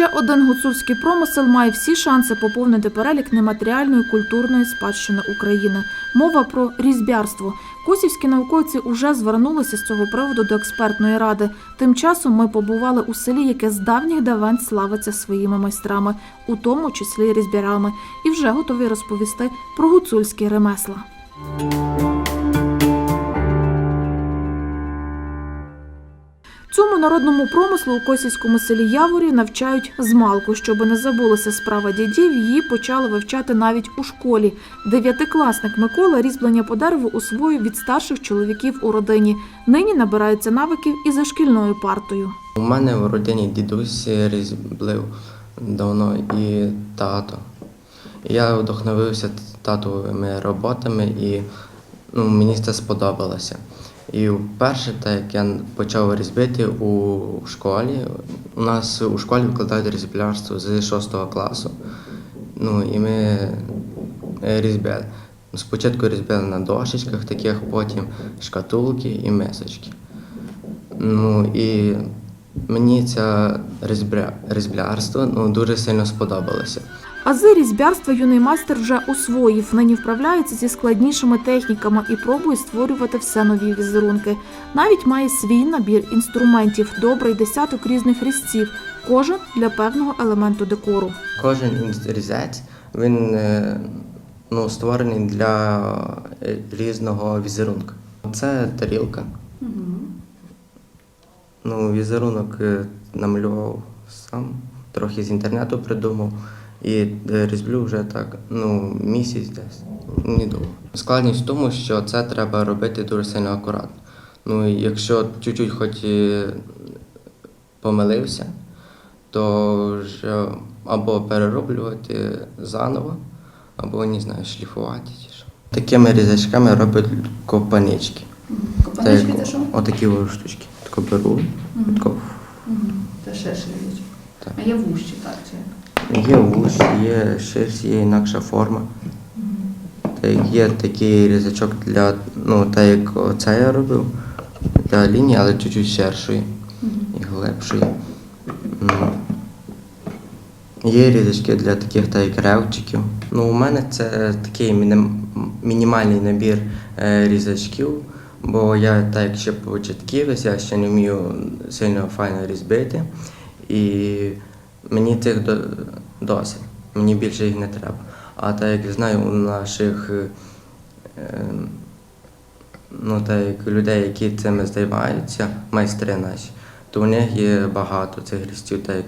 Ще один гуцульський промисел має всі шанси поповнити перелік нематеріальної культурної спадщини України. Мова про різьбярство. Косівські науковці уже звернулися з цього приводу до експертної ради. Тим часом ми побували у селі, яке з давніх давен славиться своїми майстрами, у тому числі різьбярами, і вже готові розповісти про гуцульські ремесла. Народному промислу у Косівському селі Яворі навчають змалку. Щоби не забулася справа дідів, її почали вивчати навіть у школі. Дев'ятикласник Микола різьблення по дереву усвоїв від старших чоловіків у родині. Нині набирається навиків і за шкільною партою. У мене в родині дідусь різьблив давно і тато. Я вдохновився татовими роботами і ну, мені це сподобалося. І вперше, так як я почав різьбити у школі, у нас у школі викладають різьблярство з 6 класу. Ну і ми різьбили. Спочатку різьбили на дошечках таких, потім шкатулки і мисочки. Ну і мені це різьбля, різьблярство ну, дуже сильно сподобалося. Ази різьбярства юний майстер вже освоїв. Нині вправляється зі складнішими техніками і пробує створювати все нові візерунки. Навіть має свій набір інструментів, добрий десяток різних різців, кожен для певного елементу декору. Кожен різець він е, ну, створений для е, різного візерунку. Це тарілка. Ну, візерунок е, намалював сам, трохи з інтернету придумав. І е, різьблю вже так, ну, місяць десь, недовго. Складність в тому, що це треба робити дуже сильно акуратно. Ну, якщо чуть-чуть хоч і помилився, то вже або перероблювати заново, або не знаю, шліфувати чи що. Такими різачками роблять копанички. Копанички це що? Отакі штучки. Тако беру, тако Це ще. Так. А є вущі, так? Є вуш, є ширс, є інакша форма. Та є такий різачок для, ну, так як оце я робив, для лінії, але чуть-чуть ширшої і глибшої. Ну, Є різачки для таких так як ревчиків. Ну, у мене це такий мінімальний набір е, різачків, бо я так як ще початківець, я ще не вмію сильно файно різьбити. І мені цих досить. Мені більше їх не треба. А так як знаю у наших е, е, ну, так як людей, які цим займаються, майстри наші, то у них є багато цих листів, так як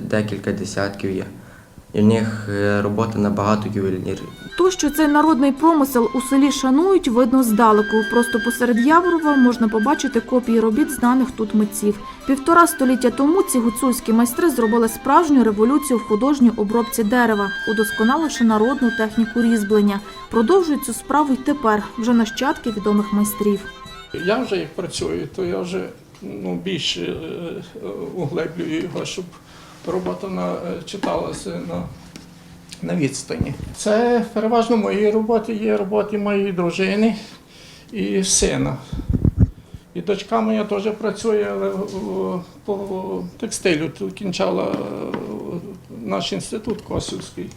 декілька десятків є. І в них е, робота набагато ювелірна. То, що цей народний промисел у селі шанують, видно здалеку. Просто посеред Яворова можна побачити копії робіт знаних тут митців. Півтора століття тому ці гуцульські майстри зробили справжню революцію в художній обробці дерева, удосконаливши народну техніку різьблення. Продовжують цю справу й тепер, вже нащадки відомих майстрів. Я вже як працюю, то я вже ну, більше е, е, углеблюю його, щоб робота на, е, читалася на, на відстані. Це переважно мої роботи, є роботи моєї дружини і сина. І дочка моя теж працює, але по текстилю кінчала е, наш інститут Косівський.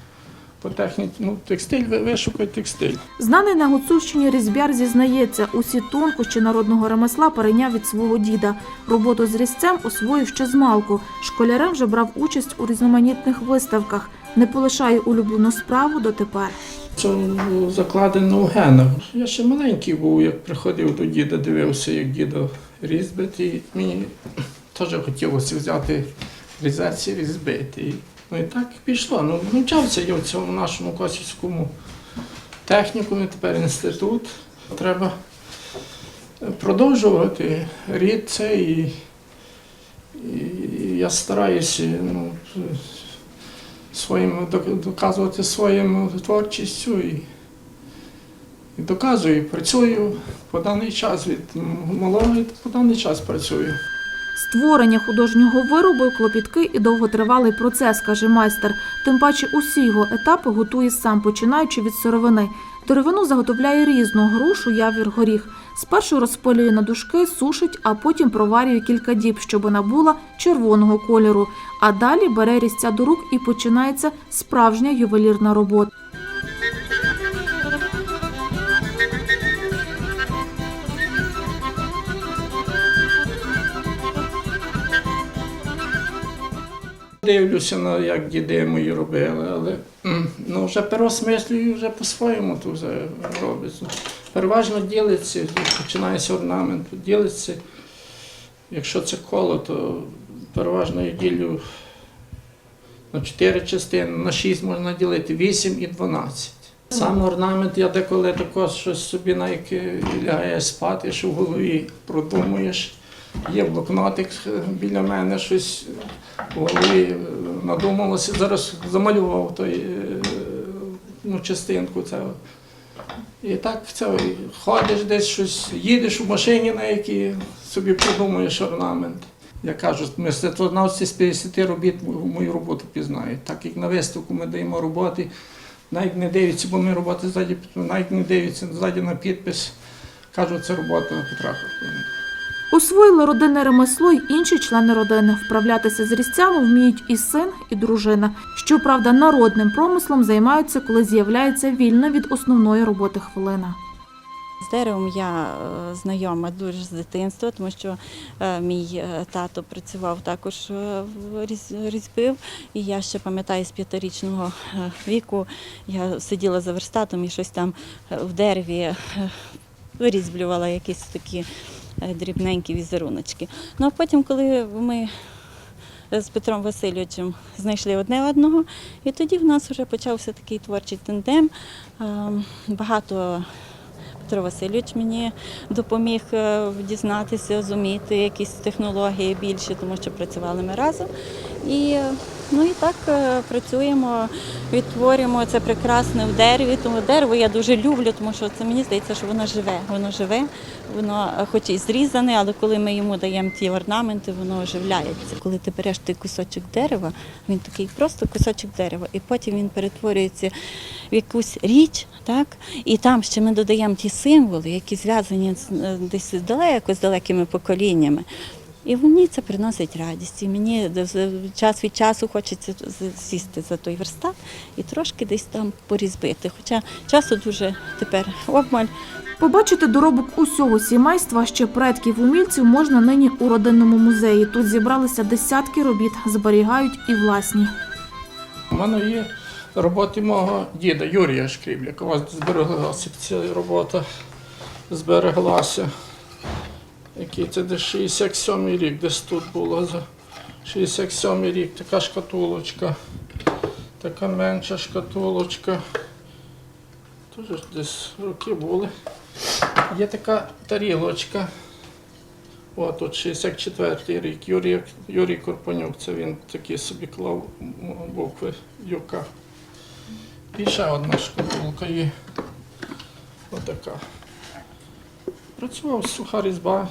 По техніці, ну, текстиль, ви- вишукай текстиль. Знаний на Гуцульщині різьбяр зізнається, усі тонкощі народного ремесла перейняв від свого діда. Роботу з різцем освоїв ще з малку. Школярем вже брав участь у різноманітних виставках. Не полишає улюблену справу дотепер. Це ну, закладено в генах. Я ще маленький був, як приходив до діда, дивився, як діда різьбить, і мені теж хотілося взяти різець і різьбити. Ну і так пішло. Ну, навчався я в цьому нашому косівському технікумі, тепер інститут. Треба продовжувати рід цей. І, і я стараюся ну, своїм доказувати своїм творчістю і, і доказую, і працюю по даний час від малого по даний час працюю. Створення художнього виробу клопіткий і довготривалий процес, каже майстер. Тим паче усі його етапи готує сам, починаючи від сировини. Деревину заготовляє різну грушу, явір, горіх. Спершу розпилює на дужки, сушить, а потім проварює кілька діб, щоб набула червоного кольору. А далі бере різця до рук і починається справжня ювелірна робота. Дивлюся на як діди мої робили, але ну, вже переосмислюю вже по-своєму то вже робиться. Переважно ділиться, починається орнамент, ділиться. Якщо це коло, то переважно я ділю на 4 частини, на 6 можна ділити, 8 і 12. Сам орнамент я деколи також щось собі на яке лягаєш спати, що в голові продумуєш. Є блокнотик е, біля мене, щось е, надумалося. Зараз замалював той, е, ну, частинку цього. І так це, ходиш десь щось, їдеш у машині, на якій собі придумуєш орнамент. Я кажу, мистецтвознавці з 50 робіт мою- роботу пізнають. Так як на виставку ми даємо роботи, навіть не дивляться, бо ми роботи ззаді, навіть не дивляться ззаді на підпис. Кажуть, це робота Петра Харкова. Освоїли родинне ремесло й інші члени родини. Вправлятися з різцями вміють і син, і дружина. Щоправда, народним промислом займаються, коли з'являється вільна від основної роботи хвилина. З деревом я е, знайома дуже з дитинства, тому що е, мій е, тато працював також різьбив. І я ще пам'ятаю з п'ятирічного віку я сиділа за верстатом і щось там в дереві вирізблювала якісь такі дрібненькі візеруночки. Ну а потім, коли ми з Петром Васильовичем знайшли одне одного, і тоді в нас вже почався такий творчий тандем. Ем, Багато Петро Васильович мені допоміг е, дізнатися, зуміти якісь технології більше, тому що працювали ми разом. І, ну і так е, працюємо, відтворюємо це прекрасне в дереві. Тому дерево я дуже люблю, тому що це мені здається, що воно живе. Воно живе, воно е, хоч і зрізане, але коли ми йому даємо ті орнаменти, воно оживляється. Коли ти береш той кусочок дерева, він такий просто кусочок дерева, і потім він перетворюється в якусь річ, так? І там ще ми додаємо ті символи, які зв'язані е, десь далеко з далекими поколіннями. І мені це приносить радість. І мені час від часу хочеться сісти за той верстат і трошки десь там порізбити. Хоча часу дуже тепер обмаль. Побачити доробок усього сімейства, ще предків умільців, можна нині у родинному музеї. Тут зібралися десятки робіт, зберігають і власні. У мене є роботи мого діда Юрія Шкрібляка. У вас збереглася ця робота. Збереглася. Який це десь 67-й рік, десь тут було за 67 рік. Така шкатулочка. Така менша шкатулочка. Теж десь роки були. Є така тарілочка. О, тут 64-й рік. Юрій, Юрій Корпанюк, це він такі собі клав букви Юка. І ще одна шкатулка є. Отака. Працював суха різьба,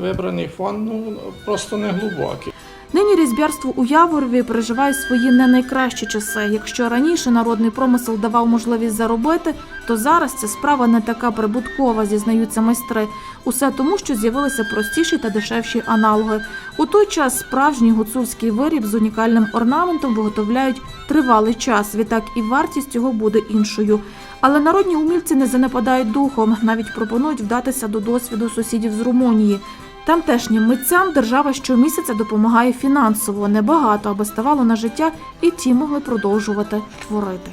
вибраний фон, ну просто не глибокий. Нині різбярство у Яворові переживає свої не найкращі часи. Якщо раніше народний промисел давав можливість заробити, то зараз ця справа не така прибуткова, зізнаються майстри. Усе тому, що з'явилися простіші та дешевші аналоги. У той час справжній гуцульський виріб з унікальним орнаментом виготовляють тривалий час. Відтак і вартість його буде іншою. Але народні умільці не занепадають духом, навіть пропонують вдатися до досвіду сусідів з Румунії. Тамтешнім митцям держава щомісяця допомагає фінансово, небагато, аби ставало на життя, і ті могли продовжувати творити.